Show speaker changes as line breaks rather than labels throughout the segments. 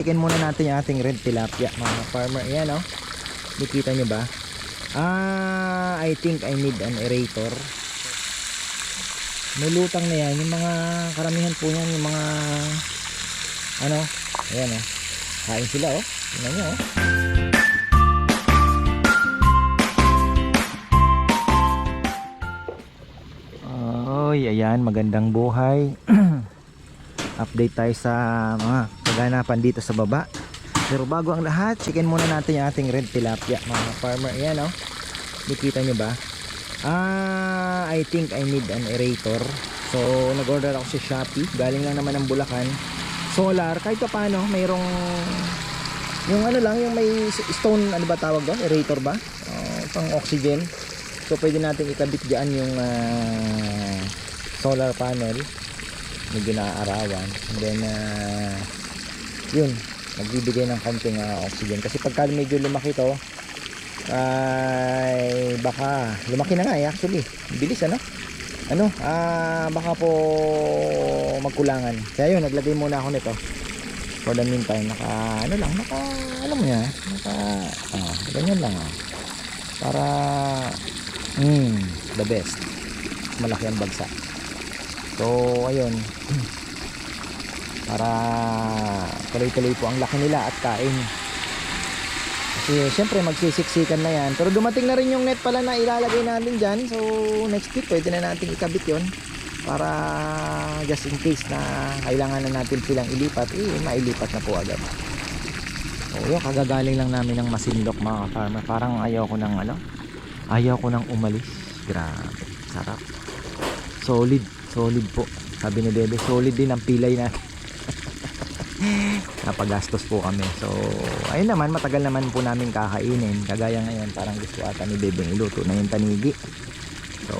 Tikin muna natin yung ating red tilapia mga farmer. Ayan oh. Nakita nyo ba? Ah, I think I need an aerator. May lutang na yan. Yung mga karamihan po yan. Yung mga ano. Ayan oh. Kain sila oh. Tingnan nyo oh. Oy, ayan, magandang buhay. Update tayo sa mga kaganapan dito sa baba. Pero bago ang lahat, chicken muna natin yung ating red tilapia, mga farmer. Ayan, oh. Nakita nyo ba? Ah, I think I need an aerator. So, nag-order ako sa Shopee. Galing lang naman ng Bulacan. Solar, kahit pa paano, mayroong yung ano lang, yung may stone, ano ba tawag doon? Aerator ba? Oh, pang oxygen. So, pwede natin ikabit dyan yung ah, solar panel. Medyo naaarawan. And then, ah, yun, nagbibigay ng konting ah, oxygen. Kasi pagka medyo lumaki to, ay baka, lumaki na nga eh, actually. Bilis ano? Ano, ah, baka po magkulangan. Kaya yun, naglagay muna ako nito. For the meantime, naka, ano lang, naka, alam mo niya, naka, ah, ganyan lang ah. Para, mm, the best. Malaki ang bagsak. So, ayun. Para tuloy-tuloy po ang laki nila at kain. Kasi syempre magsisiksikan na yan. Pero dumating na rin yung net pala na ilalagay natin dyan. So, next week pwede na natin ikabit yon para just in case na kailangan na natin silang ilipat, eh, mailipat na po agad. So, yun, kagagaling lang namin ng masinlok mga farmer. Parang ayaw ko ng ano, ayaw ko nang umalis. Grabe, sarap. Solid, solid po. Sabi ni Bebe, solid din ang pilay na. Napagastos po kami. So, ayun naman, matagal naman po namin kakainin. Kagaya ngayon, parang gusto ata ni Bebe iluto na yung tanigi. So,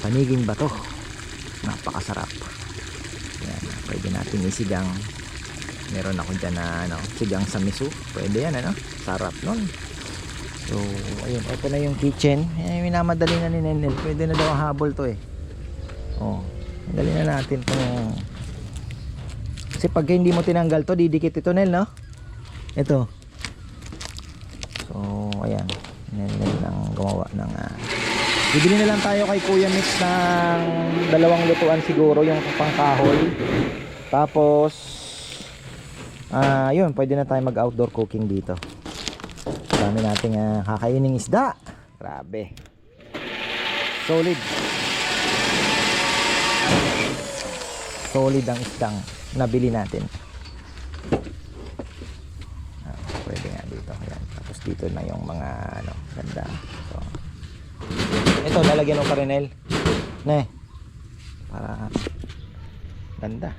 paniging bato. Napakasarap. Yan, pwede natin isigang. Meron ako dyan na ano, sigang sa miso. Pwede yan, ano? Sarap nun. So, ayun, ito na yung kitchen. Eh, minamadali na ni Nenel. Pwede na daw habol to eh. Oh, dali na natin itong kasi pag hindi mo tinanggal to, didikit ito Nel, no? Ito. So, ayan. Nel, Nel ang gumawa ng ah, Bibili na lang tayo kay Kuya Mix ng dalawang lutuan siguro, yung pangkahoy. Tapos, ah, yun, pwede na tayo mag-outdoor cooking dito. Dami nating ah, kakaining isda. Grabe. Solid. Solid ang isdang nabili natin. Ah, pwede nga dito. Ayan. Tapos dito na yung mga ano, ganda. So, ito, lalagyan mo pa rin, El. Ne. Para ganda.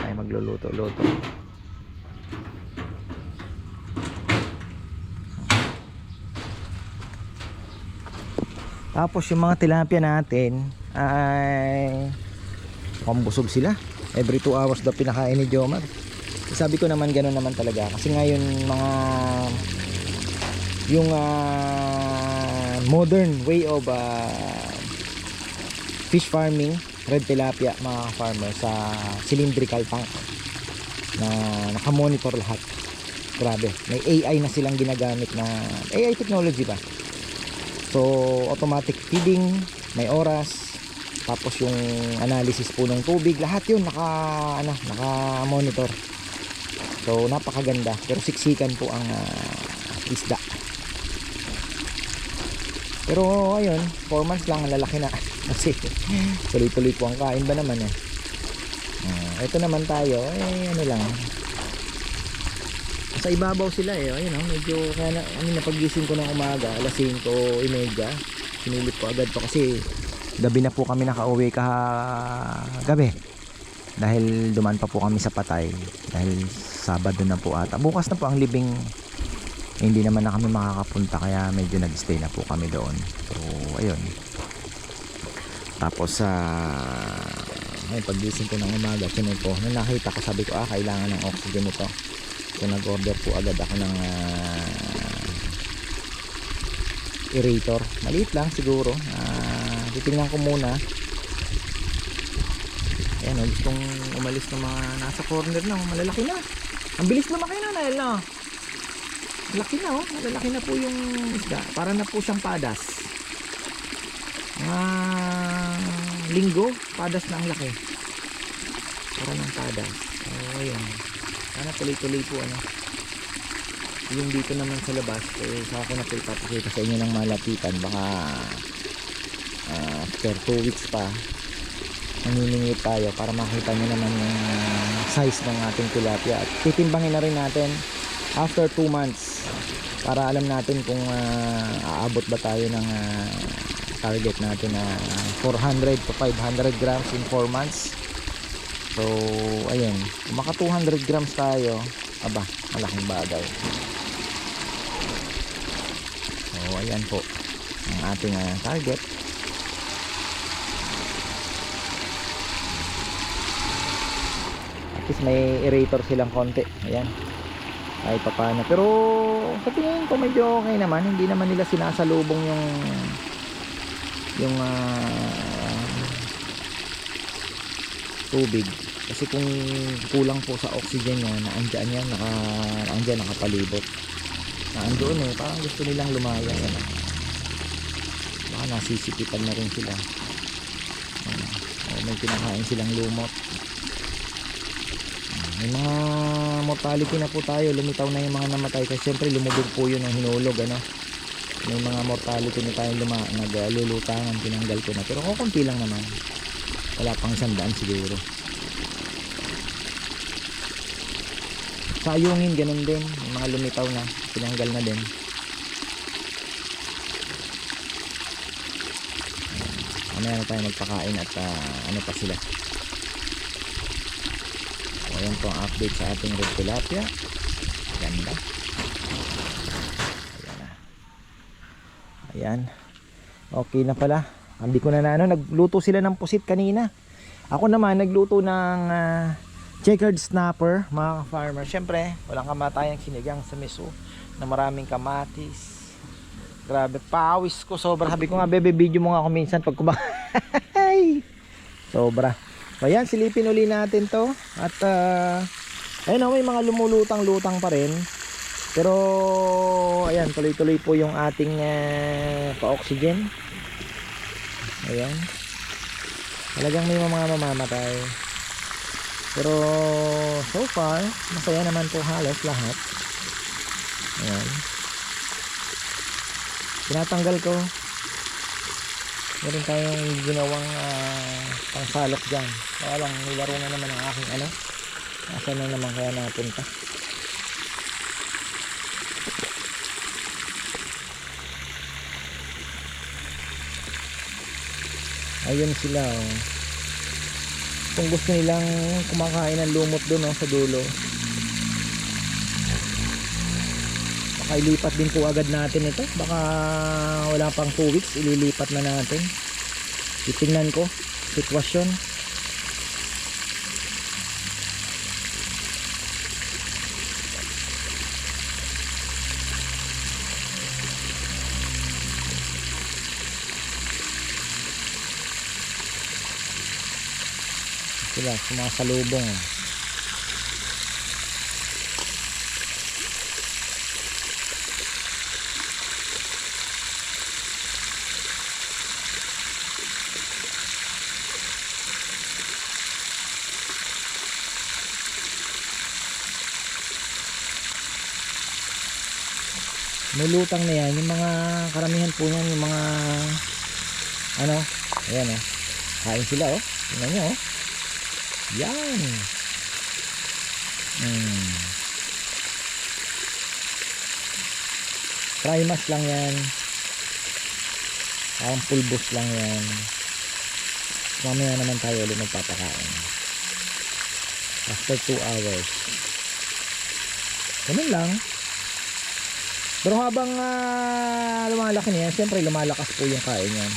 Ay magluluto-luto. Tapos yung mga tilapia natin ay pambusog sila. Every 2 hours daw pinakain ni Jomar. Sabi ko naman gano'n naman talaga. Kasi ngayon mga yung ah, modern way of ah, fish farming, red tilapia mga farmer sa cylindrical tank na nakamonitor lahat. Grabe. May AI na silang ginagamit na AI technology ba? So, automatic feeding, may oras, tapos yung analysis po ng tubig, lahat yun naka, ano, naka monitor. So, napakaganda. Pero siksikan po ang ah, isda. Pero, ayun, 4 months lang, ang lalaki na. Kasi, tuloy-tuloy po ang kain ba naman eh. Ah, ito naman tayo, eh, ano lang, sa ibabaw sila eh ayun oh, medyo kaya na, ano napagising ko ng umaga alas 5:30 sinilip ko agad to kasi gabi na po kami nakauwi gabi dahil dumaan pa po kami sa patay. Dahil Sabado na po ata. Bukas na po ang libing. Hindi naman na kami makakapunta kaya medyo nagstay na po kami doon. So ayun. Tapos sa uh, ay pagising ko ng umaga sinay ko nung nakita ko sabi ko ah kailangan ng oxygen ito. So nag order po agad ako ng ah, aerator maliit lang siguro uh, titingnan ko muna Ayan, oh, gustong umalis ng mga nasa corner na. oh, Malalaki na. Ang bilis lumaki na, Nael, no? Laki na, oh. Malalaki na po yung isda. Para na po siyang padas. Mga linggo, padas na ang laki. Para ng padas. Oh, ayun. Sana tuloy-tuloy po, ano. Yung dito naman sa labas, eh, saka ko na po ipapakita sa inyo ng malapitan. Baka after 2 weeks pa, naniningit tayo para makita nyo naman yung size ng ating tilapia. At titimbangin na rin natin after 2 months para alam natin kung ah, aabot ba tayo ng ah, target natin na 400 to 500 grams in 4 months. So ayun. Kung maka 200 grams tayo aba malaking bagay. So ayan po ang ating ah, target at least may aerator silang konti. Ayan. Kahit pa paano pero sa tingin ko medyo okay naman. Hindi naman nila sinasalubong yung yung ah, tubig. Kasi kung kulang po sa oxygen niya na andyan yan naka, andyan nakapalibot. Na andoon eh. Parang gusto nilang lumaya yan baka nasisipitan na rin sila. O may kinakain silang lumot may mga mortality na po tayo. Lumitaw na yung mga namatay. Kasi syempre lumubog po yun ang hinulog ano? May mga mortality na tayong luma naglulutangan tinanggal ko na. Pero kukunti lang naman. Wala pang isang daan siguro. Sa ayungin ganun din. Yung mga lumitaw na tinanggal na din. Mamaya na tayo magpakain at ah, ano pa sila So, ayan po ang update sa ating red tilapia. Ganda. Ayan na. Ayan. Okay na pala. Hindi ko na na ano, nagluto sila ng pusit kanina. Ako naman nagluto ng ah, checkered snapper, mga farmer. Siyempre, walang kamatayang sinigang sa meso na maraming kamatis. Grabe, pawis ko sobra. Sabi ko nga, bebe, video mo nga ako minsan pag kumakain. sobra. So ayan, silipin uli natin to. At uh, ayun oh, may mga lumulutang-lutang pa rin. Pero ayan, tuloy-tuloy po yung ating uh, pa-oxygen. Ayan. Talagang may mga mamamatay. Pero so far, masaya naman po halos lahat. Ayan. Tinatanggal ko meron tayong ginawang uh, pangsalok dyan. Kaya lang nilaro na naman ang aking ano. Nasa na naman kaya napunta? Ayun sila oh. kung gusto nilang kumakain ng lumot dun oh, sa dulo baka ilipat din po agad natin ito. Baka wala pang 2 weeks ililipat na natin. Titingnan ko sitwasyon. Sila sumasalubong may lutang na yan yung mga karamihan po yan yung mga ano ayan oh. Kain sila oh. Tingnan nyo oh. Yan. Hmm. trimas lang yan. Parang pulbos lang yan. Mamaya naman tayo ulit magpapakain. After 2 hours. Ganun lang pero habang uh, lumalaki niya, siyempre lumalakas po yung kain niyan.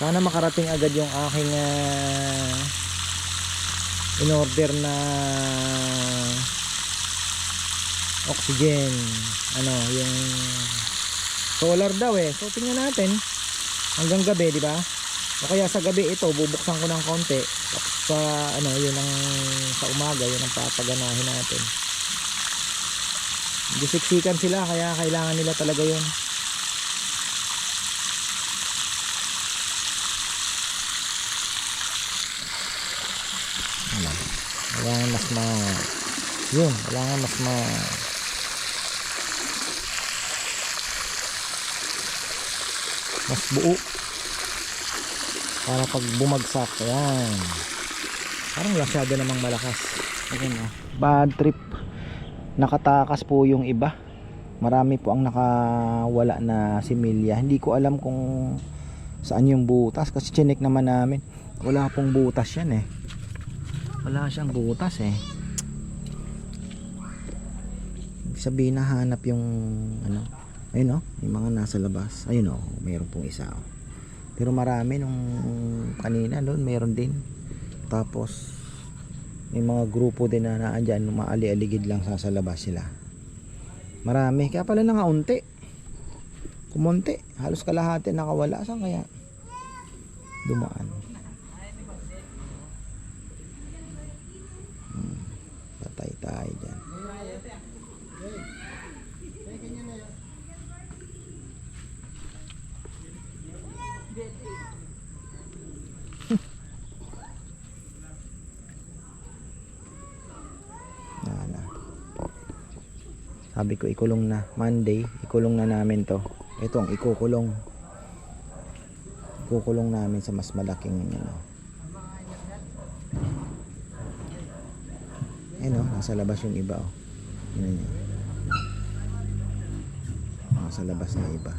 Sana makarating agad yung aking uh, in order na oxygen ano yung solar daw eh so tingnan natin hanggang gabi di ba o kaya sa gabi ito bubuksan ko ng konti sa ano yun ang sa umaga yun ang papaganahin natin Gisiksikan sila kaya kailangan nila talaga yun. Wala. Mas ma... Yun, wala mas ma... Mas buo. Para pag bumagsak, yan. Parang masyado namang malakas. Ayan, oh. Bad trip nakatakas po yung iba marami po ang nakawala na similya hindi ko alam kung saan yung butas kasi chinek naman namin wala pong butas yan eh wala siyang butas eh sabihin nahanap yung ano ayun oh yung mga nasa labas. Ayun oh mayroon pong isa oh. pero marami nung kanina doon mayroon din. Tapos may mga grupo din na naandyan maali-aligid lang sa, labas sila. Marami. Kaya pala nangaunti kumunti. Halos kalahati nakawala. Saan kaya dumaan? Hmm. patay tayo dyan Wala. Sabi ko ikulong na. Monday, ikulong na namin to. Ito ang ikukulong. Ikukulong namin sa mas malaking ano. Ayun oh, nasa labas yung iba oh. Yun yun. Nasa labas na iba.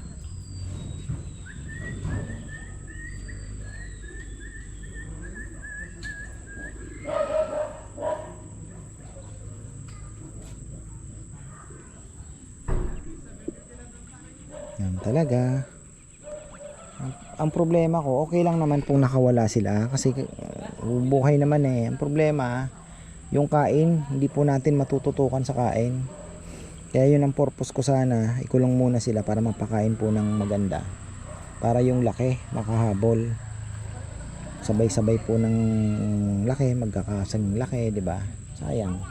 Yan talaga. Ang, ang problema ko, okay lang naman pong nakawala sila kasi uh, buhay naman eh. Ang problema, yung kain, hindi po natin matututukan sa kain. Kaya yun ang purpose ko sana, ikulong muna sila para mapakain po ng maganda. Para yung laki makahabol. Sabay-sabay po ng laki, magkakasang laki, 'di ba? Sayang.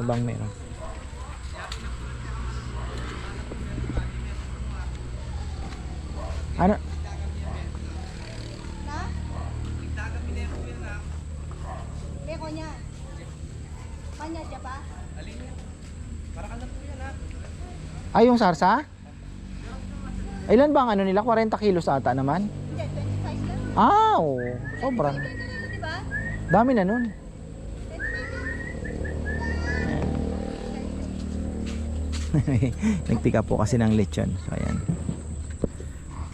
Ano bang meron? Ano?
Leko niya. Kanya siya pa?
Ay, yung sarsa? Ilan ba ang ano nila? 40 kilos ata naman?
Hindi, 25 lang.
Ah, oo.
Ba?
Dami na nun. Nagpick up po kasi ng lechon. So, ayan.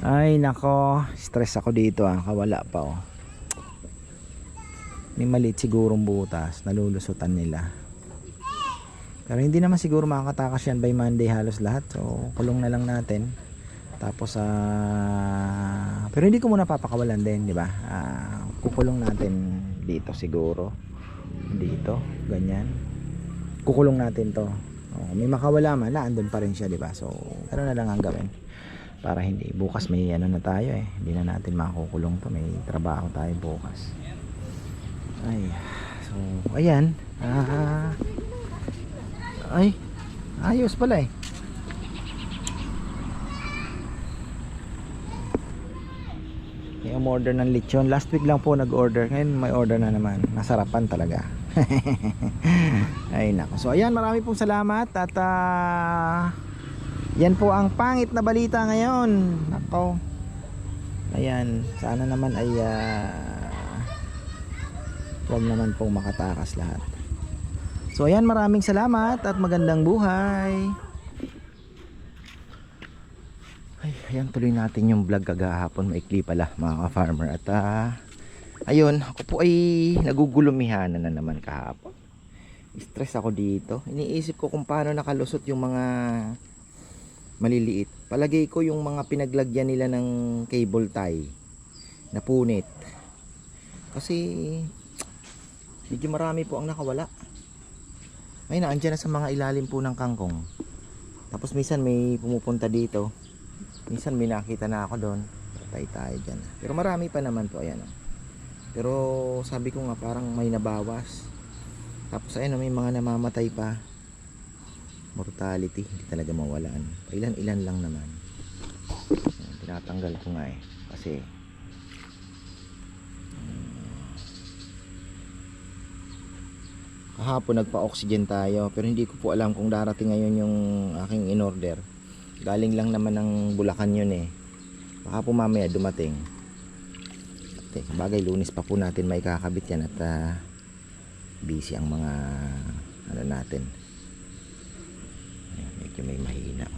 Ay, nako. Stress ako dito ah. Kawala pa oh. May maliit sigurong butas. Nalulusutan nila. Pero hindi naman siguro makakatakas yan by Monday halos lahat. So, kulong na lang natin. Tapos, ah pero hindi ko muna papakawalan din, di ba? Ah, kukulong natin dito siguro. Dito, ganyan. Kukulong natin to. Oh, may makawala man, na andun pa rin siya, di ba? So, ano na lang ang gawin para hindi bukas may ano na tayo eh. Hindi na natin makukulong to, may trabaho tayo bukas. Ay. So, ayan. Ah. Ay. Ayos pala eh. May umorder ng lechon. Last week lang po nag-order. Ngayon may order na naman. Nasarapan talaga. Ay nako. So ayan, marami pong salamat at ah, yan po ang pangit na balita ngayon. Nako. Ayan, sana naman ay ah, wag naman pong makatakas lahat. So ayan, maraming salamat at magandang buhay. Ay, ayan tuloy natin yung vlog kagahapon maikli pala mga ka-farmer at ah, ayun ako po ay nagugulumihan na naman kahapon stress ako dito iniisip ko kung paano nakalusot yung mga maliliit. Palagay ko yung mga pinaglagyan nila ng cable tie na punit. Kasi medyo marami po ang nakawala. Ay na, andyan na sa mga ilalim po ng kangkong. Tapos minsan may pumupunta dito. Minsan may nakita na ako doon. Patay tayo dyan. Pero marami pa naman po, ayan. oh. Pero sabi ko nga parang may nabawas. Tapos ayun, oh, may mga namamatay pa. Mortality, hindi talaga mawalaan. Ilan-ilan lang naman. Ayan, tinatanggal ko nga eh. Kasi kahapon nagpa-oxygen tayo pero hindi ko po alam kung darating ngayon yung aking in-order galing lang naman ng Bulacan yun eh. Baka po mamaya dumating. Ate, bagay lunis pa po natin. May kakabit yan at ah, busy ang mga ano natin. Ayan, medyo may mahina.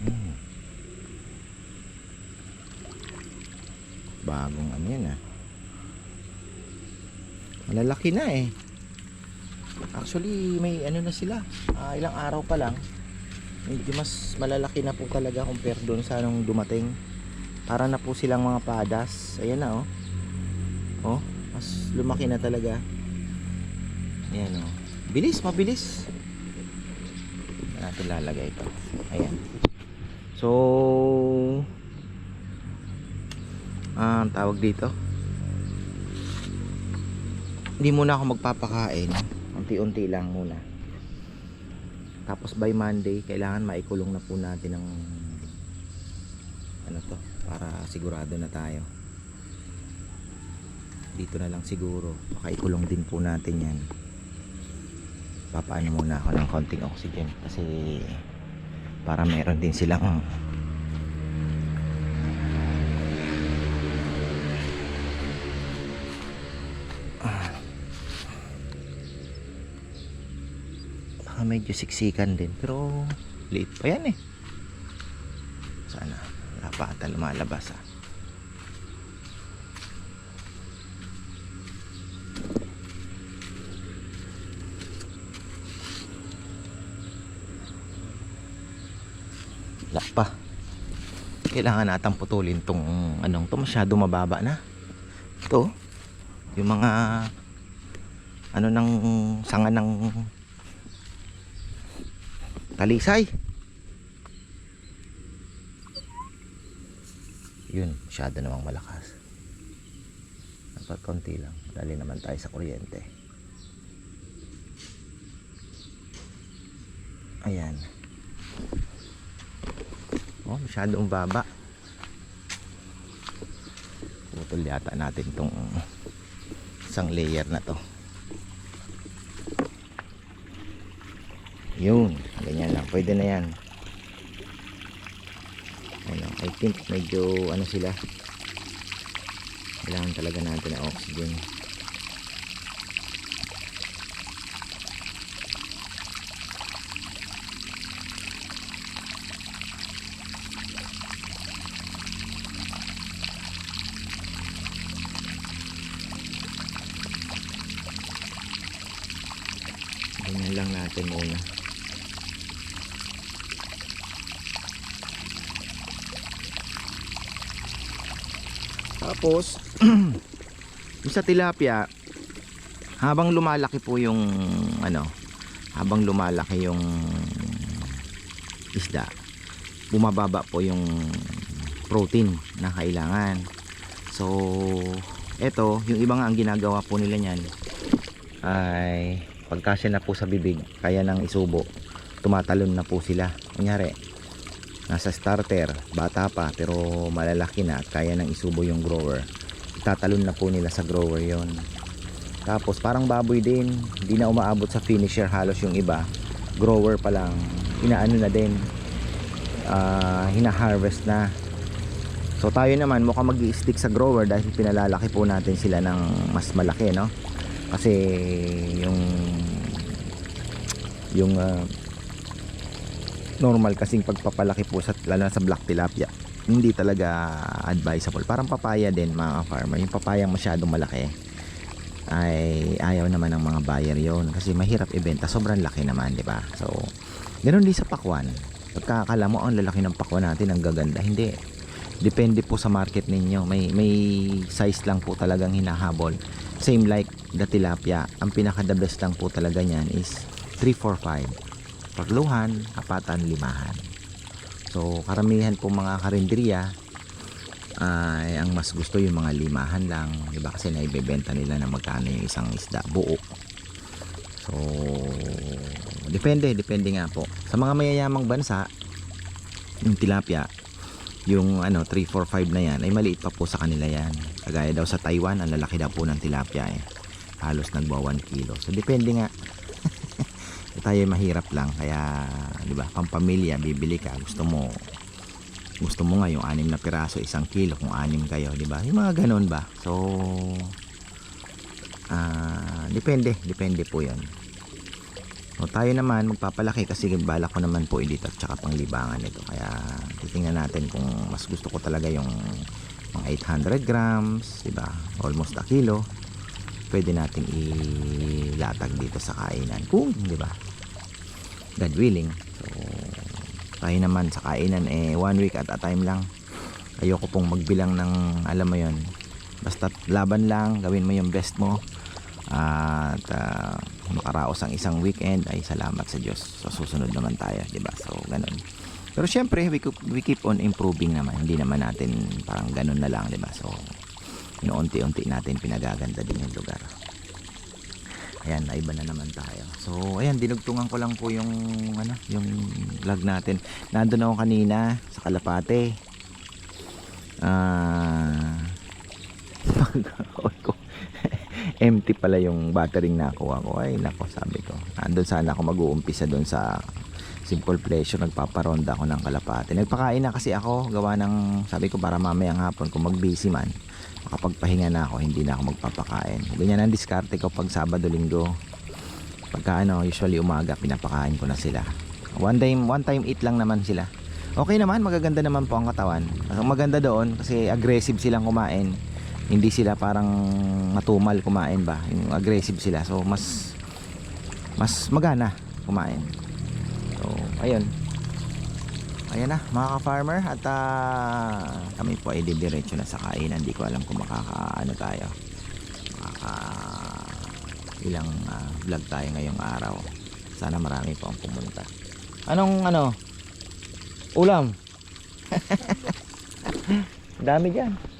Hmm. bagong ano yan ah. Malalaki na eh actually may ano na sila. Ah, ilang araw pa lang. Medyo mas malalaki na po talaga compare doon sa nung dumating. Para na po silang mga padas. Ayan na oh. Oh mas lumaki na talaga. Ayan oh. Bilis mabilis. Natin lalagay ito. Ayan. So ah, tawag dito? Hindi muna ako magpapakain unti-unti lang muna. Tapos by Monday kailangan maikulong na po natin ng ano to para sigurado na tayo. Dito na lang siguro. Pakaikulong din po natin yan. Papaano muna ako ng konting oxygen. Kasi para meron din silang medyo siksikan din pero liit pa yan eh. Sana wala pa ata lumalabas ah. Wala pa. Kailangan natang putulin tong anong to masyado mababa na. Ito yung mga ano ng sanga ng talisay yun masyado namang malakas. Dapat konti lang. Dali naman tayo sa kuryente. Ayan. Oh masyadong baba. Putol yata natin tong isang layer na to. Yun, ganyan lang. Pwede na yan. Ano, I think medyo ano sila. Kailangan talaga natin ng oxygen. Ganyan lang natin muna. Tapos, sa tilapia, habang lumalaki po yung ano, habang lumalaki yung isda, bumababa po yung protein na kailangan. So, eto, yung iba nga ang ginagawa po nila niyan ay pagkasya na po sa bibig, kaya nang isubo, tumatalon na po sila. Kunyari, nasa starter, bata pa pero malalaki na at kaya nang isubo yung grower. Itatalon na po nila sa grower yon. Tapos parang baboy din, hindi na umaabot sa finisher halos yung iba. Grower pa lang, inaano na din, ah, hina-harvest na. So tayo naman mukhang mag stick sa grower dahil pinalalaki po natin sila ng mas malaki no. Kasi yung yung ah, normal kasing pagpapalaki po sa lalo sa black tilapia. Hindi talaga advisable. Parang papaya din mga farmer. Yung papayang masyadong malaki ay ayaw naman ng mga buyer yon kasi mahirap ibenta. Sobrang laki naman di ba? So ganoon din sa pakwan. Pagkakala mo ang lalaki ng pakwan natin ang gaganda. Hindi. Depende po sa market ninyo. May may size lang po talagang hinahabol. Same like the tilapia. Ang pinaka the best lang po talaga niyan is 3, 4, 5 pagluhan, apatan, limahan. So karamihan po mga karinderiya ay ang mas gusto yung mga limahan lang. Di ba kasi naibebenta nila na magkano yung isang isda buo. So depende depende nga po. Sa mga mayayamang bansa yung tilapia yung ano 3, 4, 5 na yan ay maliit pa po sa kanila yan. Kagaya daw sa Taiwan ang lalaki daw po ng tilapia eh. Halos nagwa 1 kilo. So depende nga tayo mahirap lang. Kaya di ba pampamilya bibili ka. Gusto mo gusto mo nga yung anim na piraso isang kilo kung anim kayo di ba? Yung mga ganun ba? So ah depende depende po yan. O tayo naman magpapalaki kasi balak ko naman po edit at saka panglibangan ito. Kaya titingnan natin kung mas gusto ko talaga yung mga 800 grams di ba? Almost a kilo. Pwede natin ilatag dito sa kainan. Kung di ba God willing. So tayo naman sa kainan eh one week at a time lang. Ayoko pong magbilang ng alam mo yon basta laban lang gawin mo yung best mo. At ah, makaraos ang isang weekend ay salamat sa Diyos. Sa susunod naman tayo di ba? So ganun. Pero syempre we, keep- we keep on improving naman. Hindi naman natin parang ganun na lang di ba? So inuunti-unti natin pinagaganda din yung lugar ayan naiba na naman tayo. So ayan dinugtungan ko lang po yung ano yung vlog natin. Nandun ako kanina sa Kalapate. Ah pag- ko empty pala yung battery na nakuha ko. Ay nako sabi ko. Andun sana ako mag-uumpisa doon sa simple pleasure. Nagpaparonda ako ng kalapate. Nagpakain na kasi ako gawa ng sabi ko para mamayang hapon kung mag busy man makapagpahinga na ako hindi na ako magpapakain. Ganyan ang diskarte ko pag Sabado Linggo. Pagka ano usually umaga pinapakain ko na sila. One time one time eat lang naman sila. Okay naman magaganda naman po ang katawan. Ang maganda doon kasi aggressive silang kumain. Hindi sila parang matumal kumain ba? Yung aggressive sila so mas mas magana kumain. So ayun ayan na mga ka-farmer at ah, kami po ay didiretso na sa kainan. Hindi ko alam kung makakaano tayo. Makaka ilang ah, vlog tayo ngayong araw. Sana marami pa ang pumunta. Anong ano? Ulam? Dami dyan